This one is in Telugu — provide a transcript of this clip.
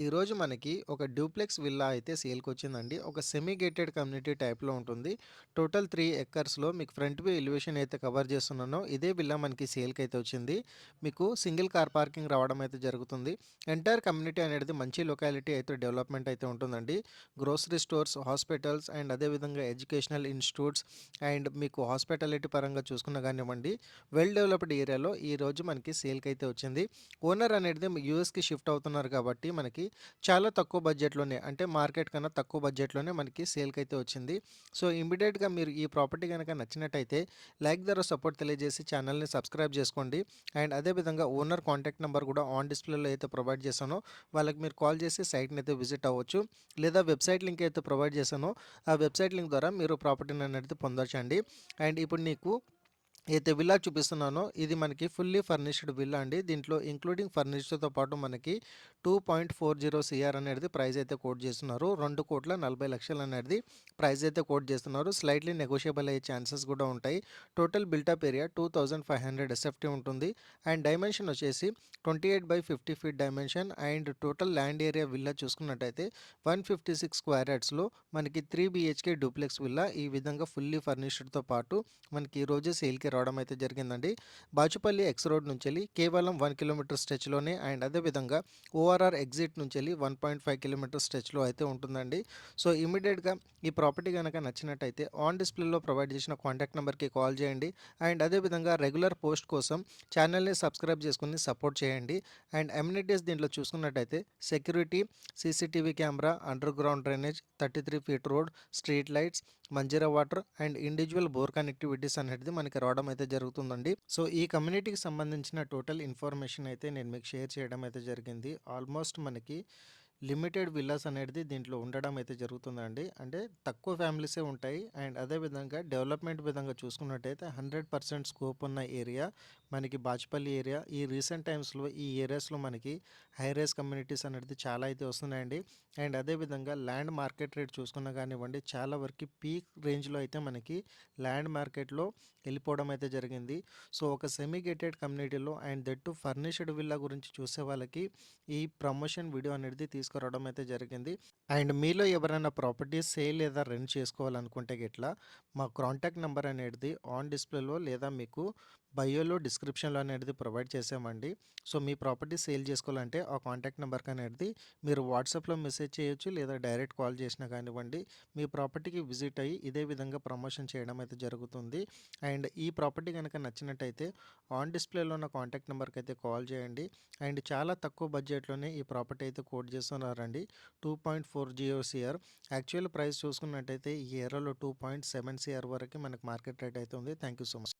ఈరోజు మనకి ఒక డ్యూప్లెక్స్ విల్లా అయితే సేల్కి వచ్చిందండి ఒక సెమీ గేటెడ్ కమ్యూనిటీ టైప్‌లో ఉంటుంది. టోటల్ త్రీ ఎక్కర్స్లో మీకు ఫ్రంట్ వ్యూ ఎలివేషన్ అయితే కవర్ చేస్తున్నానో, ఇదే విల్లా మనకి సేల్‌కైతే వచ్చింది. మీకు సింగిల్ కార్ పార్కింగ్ రావడం అయితే జరుగుతుంది. ఎంటైర్ కమ్యూనిటీ అనేది మంచి లొకాలిటీ అయితే డెవలప్‌మెంట్ అయితే ఉంటుందండి. గ్రోసరీ స్టోర్స్, హాస్పిటల్స్ అండ్ అదేవిధంగా ఎడ్యుకేషనల్ ఇన్‌స్టిట్యూట్స్ అండ్ మీకు హాస్పిటాలిటీ పరంగా చూసుకున్న కానివ్వండి వెల్ డెవలప్డ్ ఏరియాలో ఈరోజు మనకి సేల్‌కైతే వచ్చింది. ఓనర్ అనేది యూఎస్‌కి షిఫ్ట్ అవుతున్నారు కాబట్టి మనకి చాలా తక్కువ బడ్జెట్‌లోనే అంటే మార్కెట్ కన్నా తక్కువ బడ్జెట్‌లోనే మనకి సేల్కి అయితే వచ్చింది. సో, ఇమ్మీడియేట్‌గా మీరు ఈ ప్రాపర్టీ కనుక నచ్చినట్టయితే లైక్ ద్వారా సపోర్ట్ తెలియజేసి ఛానల్‌ని సబ్స్క్రైబ్ చేసుకోండి. అండ్ అదే విధంగా ఓనర్ కాంటాక్ట్ నెంబర్ కూడా ఆన్ డిస్‌ప్లేలో అయితే ప్రొవైడ్ చేశానో వాళ్ళకి మీరు కాల్ చేసి సైట్‌ని అయితే విజిట్ అవ్వచ్చు. లేదా వెబ్‌సైట్ లింక్ అయితే ప్రొవైడ్ చేశానో ఆ వెబ్‌సైట్ లింక్ ద్వారా మీరు ప్రాపర్టీని అనేది పొందొచ్చండి. అండ్ ఇప్పుడు నీకు అయితే విల్లా చూపిస్తున్నానో ఇది మనకి ఫుల్లీ ఫర్నిష్డ్ విల్లా అండి. దీంట్లో ఇంక్లూడింగ్ ఫర్నిచర్‌తో పాటు మనకి two point four zero CR అనేది ప్రైస్ అయితే కోట్ చేస్తున్నారు. 2,40,00,000 అనేది ప్రైస్ అయితే కోట్ చేస్తున్నారు. స్లైట్‌లీ నెగోషియబుల్ అయ్యే ఛాన్సెస్ కూడా ఉంటాయి. టోటల్ బిల్టప్ ఏరియా 2500 ఎస్ఎఫ్టీ ఉంటుంది. అండ్ డైమెన్షన్ వచ్చేసి 28/50 feet dimension and total land area villa చూసుకున్నట్టయితే 156 స్క్వేర్ యార్డ్స్‌లో మనకి త్రీ బీహెచ్‌కే డూప్లెక్స్ విల్లా ఈ విధంగా ఫుల్లీ ఫర్నిష్డ్‌తో పాటు మనకి రోజు సేల్‌కి రావడం అయితే జరిగిందండి. బాచుపల్లి ఎక్స్ రోడ్ నుంచి వెళ్ళి కేవలం వన్ కిలోమీటర్ స్ట్రెచ్‌లోనే అండ్ అదే విధంగా ఓఆర్ఆర్ ఎగ్జిట్ నుంచి వెళ్ళి వన్ పాయింట్ ఫైవ్ కిలోమీటర్ స్ట్రెచ్‌లో అయితే ఉంటుందండి. సో, ఇమీడియట్గా ఈ ప్రాపర్టీ గనక నచ్చినట్టయితే ఆన్ డిస్‌ప్లేలో ప్రొవైడ్ చేసిన కాంటాక్ట్ నెంబర్కి కాల్ చేయండి. అండ్ అదే విధంగా రెగ్యులర్ పోస్ట్ కోసం ఛానల్‌ని సబ్స్క్రైబ్ చేసుకుని సపోర్ట్ చేయండి. అండ్ ఎమ్యూనిటీస్ దీంట్లో చూసుకున్నట్టయితే security, CCTV camera, underground drainage, 33 feet road, street lights, Manjira water and individual bore connectivities అనేది మనకి రావడం అయితే జరుగుతుందండి. సో, ఈ కమ్యూనిటీకి సంబంధించిన టోటల్ ఇన్ఫర్మేషన్ అయితే నేను మీకు షేర్ చేయడం అయితే జరిగింది. ఆల్మోస్ట్ మనకి లిమిటెడ్ విల్లాస్ అనేది దీంట్లో ఉండడం అయితే జరుగుతుందండి. అంటే తక్కువ ఫ్యామిలీసే ఉంటాయి. అండ్ అదే విధంగా డెవలప్‌మెంట్ విధంగా చూసుకున్నట్టయితే 100% స్కోప్ ఉన్న ఏరియా మనకి బాచుపల్లి ఏరియా. ఈ రీసెంట్ టైమ్స్‌లో ఈ ఏరియాస్‌లో మనకి హై రైజ్ కమ్యూనిటీస్ అనేది చాలా అయితే వస్తున్నాయండి. అండ్ అదే విధంగా ల్యాండ్ మార్కెట్ రేట్ చూసుకున్నా కానివ్వండి చాలా వరకు పీక్ రేంజ్‌లో అయితే మనకి ల్యాండ్ మార్కెట్‌లో వెళ్ళిపోవడం అయితే జరిగింది. సో, ఒక సెమీ గేటెడ్ కమ్యూనిటీలో అండ్ దట్టు ఫర్నిష్డ్ విల్లా గురించి చూసే వాళ్ళకి ఈ ప్రమోషన్ వీడియో అనేది తీసుకురావడం అయితే జరిగింది. అండ్ మీలో ఎవరైనా ప్రాపర్టీ సేల్ లేదా రెంట్ చేసుకోవాలనుకుంటే గిట్లా మా కాంటాక్ట్ నెంబర్ అనేది ఆన్ డిస్‌ప్లేలో లేదా మీకు బయోలో డిస్క్రిప్షన్‌లో అనేది ప్రొవైడ్ చేసామండి సో, మీ ప్రాపర్టీ సేల్ చేసుకోవాలంటే ఆ కాంటాక్ట్ నెంబర్కి అనేది మీరు వాట్సాప్‌లో మెసేజ్ చేయొచ్చు. లేదా డైరెక్ట్ కాల్ చేసినా కానివ్వండి. మీ ప్రాపర్టీకి విజిట్ అయ్యి ఇదే విధంగా ప్రమోషన్ చేయడం అయితే జరుగుతుంది. అండ్ ఈ ప్రాపర్టీ కనుక నచ్చినట్టయితే ఆన్ డిస్‌ప్లేలో ఉన్న కాంటాక్ట్ నెంబర్కి అయితే కాల్ చేయండి. అండ్ చాలా తక్కువ బడ్జెట్‌లోనే ఈ ప్రాపర్టీ అయితే కోట్ చేస్తున్నారండి. 2.40 సీఆర్ యాక్చువల్ ప్రైస్ చూసుకున్నట్టయితే ఈ ఏరియాలో 2.7 సీఆర్ వరకి మనకి మార్కెట్ రేట్ అయితే ఉంది. Thank you so much.